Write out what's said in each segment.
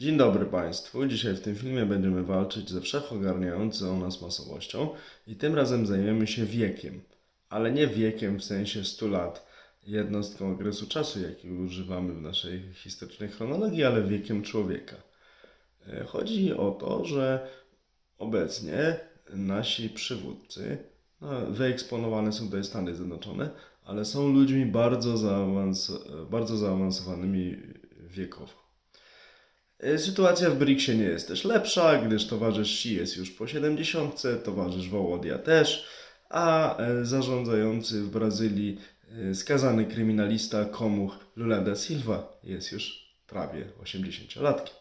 Dzień dobry Państwu. Dzisiaj w tym filmie będziemy walczyć ze wszechogarniającą nas masowością i tym razem zajmiemy się wiekiem. Ale nie wiekiem w sensie 100 lat, jednostką okresu czasu, jaki używamy w naszej historycznej chronologii, ale wiekiem człowieka. E, Chodzi o to, że obecnie nasi przywódcy, no, wyeksponowane są tutaj Stany Zjednoczone, ale są ludźmi bardzo, zaawans- bardzo zaawansowanymi wiekowo. E, Sytuacja w BRICSie nie jest też lepsza, gdyż towarzysz Xi jest już po 70, towarzysz Wołodia też, a e, zarządzający w Brazylii e, skazany kryminalista Komuch Lula da Silva jest już prawie 80-latkiem.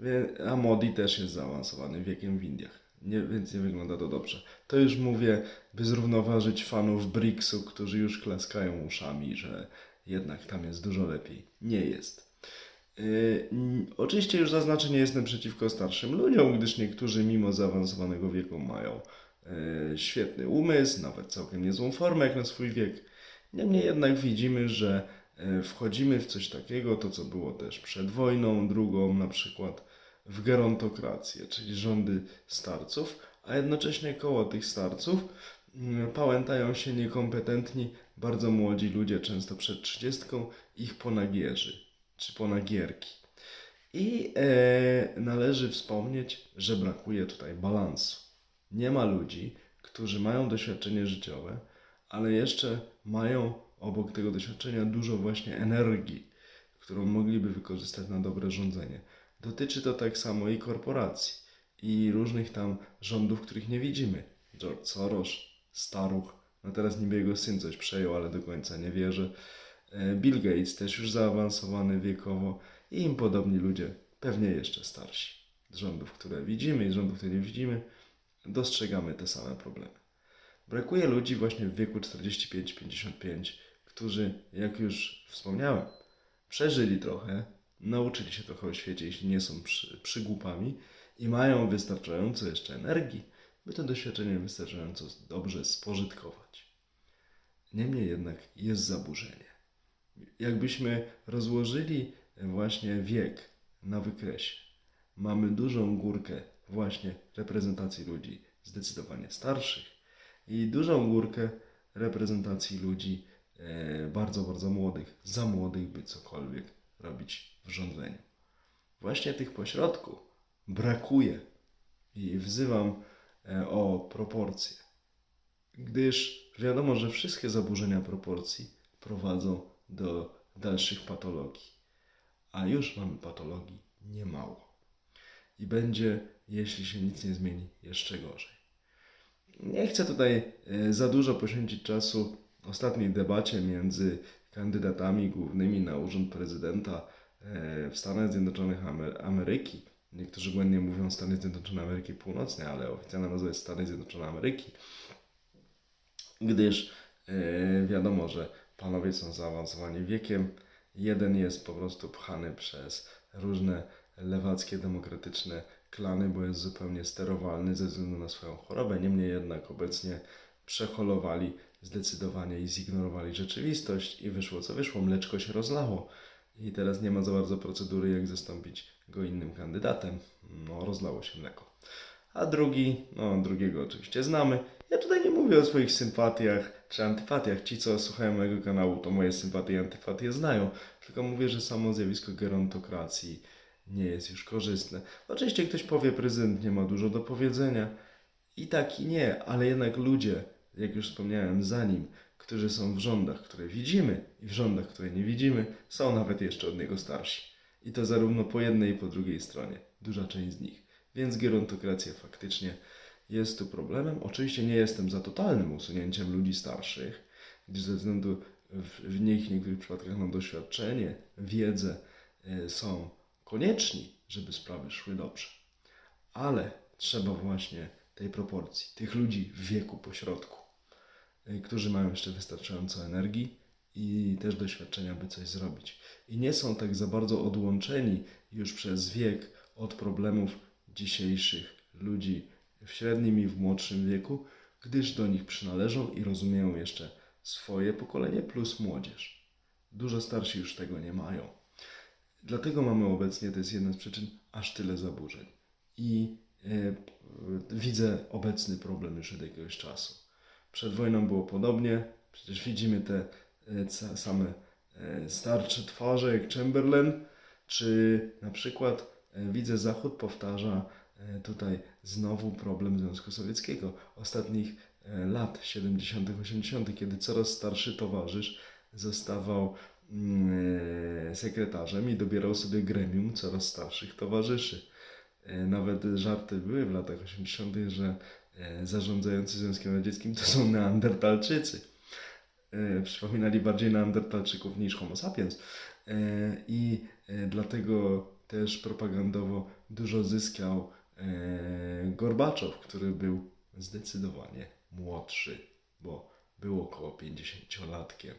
Wie- A Modi też jest zaawansowany wiekiem w Indiach, nie, więc nie wygląda to dobrze. To już mówię, by zrównoważyć fanów BRICS-u, którzy już klaskają uszami, że jednak tam jest dużo lepiej. Nie jest. Mm, Oczywiście już zaznaczę, nie jestem przeciwko starszym ludziom, gdyż niektórzy mimo zaawansowanego wieku mają yy, świetny umysł, nawet całkiem niezłą formę jak na swój wiek. Niemniej jednak widzimy, że yy, wchodzimy w coś takiego, to co było też przed wojną drugą na przykład, w gerontokrację, czyli rządy starców, a jednocześnie koło tych starców pałętają się niekompetentni, bardzo młodzi ludzie, często przed trzydziestką, ich ponagierzy czy ponagierki. I e, należy wspomnieć, że brakuje tutaj balansu. Nie ma ludzi, którzy mają doświadczenie życiowe, ale jeszcze mają obok tego doświadczenia dużo właśnie energii, którą mogliby wykorzystać na dobre rządzenie. Dotyczy to tak samo i korporacji, i różnych tam rządów, których nie widzimy. George Soros, Staruch, no teraz niby jego syn coś przejął, ale do końca nie wierzy. E, Bill Gates też już zaawansowany wiekowo i im podobni ludzie, pewnie jeszcze starsi. Z rządów, które widzimy i z rządów, które nie widzimy, dostrzegamy te same problemy. Brakuje ludzi właśnie w wieku 45-55, którzy, jak już wspomniałem, przeżyli trochę, nauczyli się trochę o świecie, jeśli nie są przy, przygłupami i mają wystarczająco jeszcze energii, by to doświadczenie wystarczająco dobrze spożytkować. Niemniej jednak jest zaburzenie jakbyśmy rozłożyli właśnie wiek na wykresie, mamy dużą górkę właśnie reprezentacji ludzi zdecydowanie starszych i dużą górkę reprezentacji ludzi e, bardzo, bardzo młodych, za młodych, by cokolwiek robić w rządzeniu. Właśnie tych pośrodku brakuje i wzywam e, o proporcje, gdyż wiadomo, że wszystkie zaburzenia proporcji prowadzą do dalszych patologii. A już mamy patologii niemało. I będzie, jeśli się nic nie zmieni, jeszcze gorzej. Nie chcę tutaj e, za dużo poświęcić czasu ostatniej debacie między kandydatami głównymi na urząd prezydenta e, w Stanach Zjednoczonych Amer- Ameryki. Niektórzy błędnie mówią Stany Zjednoczone Ameryki Północnej, ale oficjalna nazwa jest Stany Zjednoczone Ameryki gdyż e, wiadomo, że panowie są zaawansowani wiekiem. Jeden jest po prostu pchany przez różne lewackie, demokratyczne klany, bo jest zupełnie sterowalny ze względu na swoją chorobę. Niemniej jednak obecnie przeholowali zdecydowanie i zignorowali rzeczywistość i wyszło co wyszło. Mleczko się rozlało i teraz nie ma za bardzo procedury, jak zastąpić go innym kandydatem. No, rozlało się mleko a drugi, no drugiego oczywiście znamy. Ja tutaj nie mówię o swoich sympatiach czy antypatiach. Ci, co słuchają mojego kanału, to moje sympatie i antypatie znają. Tylko mówię, że samo zjawisko gerontokracji nie jest już korzystne. Oczywiście ktoś powie, prezydent nie ma dużo do powiedzenia. I tak i nie, ale jednak ludzie, jak już wspomniałem, za nim, którzy są w rządach, które widzimy i w rządach, które nie widzimy, są nawet jeszcze od niego starsi. I to zarówno po jednej i po drugiej stronie. Duża część z nich. Więc gerontokracja faktycznie jest tu problemem. Oczywiście nie jestem za totalnym usunięciem ludzi starszych, gdyż ze względu w, w nich w niektórych przypadkach na doświadczenie, wiedzę e, są konieczni, żeby sprawy szły dobrze. Ale trzeba właśnie tej proporcji, tych ludzi w wieku pośrodku, y, którzy mają jeszcze wystarczająco energii i też doświadczenia, by coś zrobić. I nie są tak za bardzo odłączeni już przez wiek od problemów dzisiejszych ludzi w średnim i w młodszym wieku, gdyż do nich przynależą i rozumieją jeszcze swoje pokolenie plus młodzież. Dużo starsi już tego nie mają. Dlatego mamy obecnie, to jest jedna z przyczyn, aż tyle zaburzeń. I e, widzę obecny problem już od jakiegoś czasu. Przed wojną było podobnie, przecież widzimy te e, same e, starcze twarze jak Chamberlain, czy na przykład widzę Zachód powtarza tutaj znowu problem Związku Sowieckiego ostatnich e, lat 70., 80., kiedy coraz starszy towarzysz zostawał mm, e, sekretarzem i dobierał sobie gremium coraz starszych towarzyszy. E, Nawet żarty były w latach 80., że zarządzający Związkiem Radzieckim to są neandertalczycy. Przypominali bardziej neandertalczyków niż homo sapiens. I dlatego też propagandowo dużo zyskał Gorbaczow, który był zdecydowanie młodszy, bo był około 50-latkiem.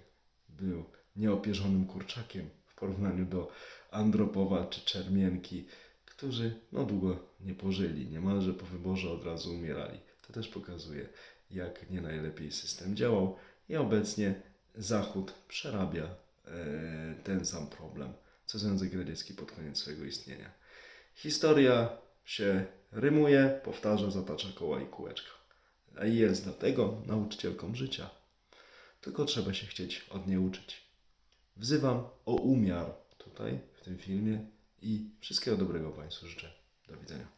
Był nieopierzonym kurczakiem w porównaniu do Andropowa czy Czermienki, którzy no długo nie pożyli, niemalże po wyborze od razu umierali. To też pokazuje, jak nie najlepiej system działał i obecnie Zachód przerabia e, ten sam problem, co Związek Radziecki pod koniec swojego istnienia. Historia się rymuje, powtarza, zatacza koła i kółeczka. A jest dlatego nauczycielką życia. Tylko trzeba się chcieć od niej uczyć. Wzywam o umiar tutaj, w tym filmie i wszystkiego dobrego Państwu życzę. Do widzenia.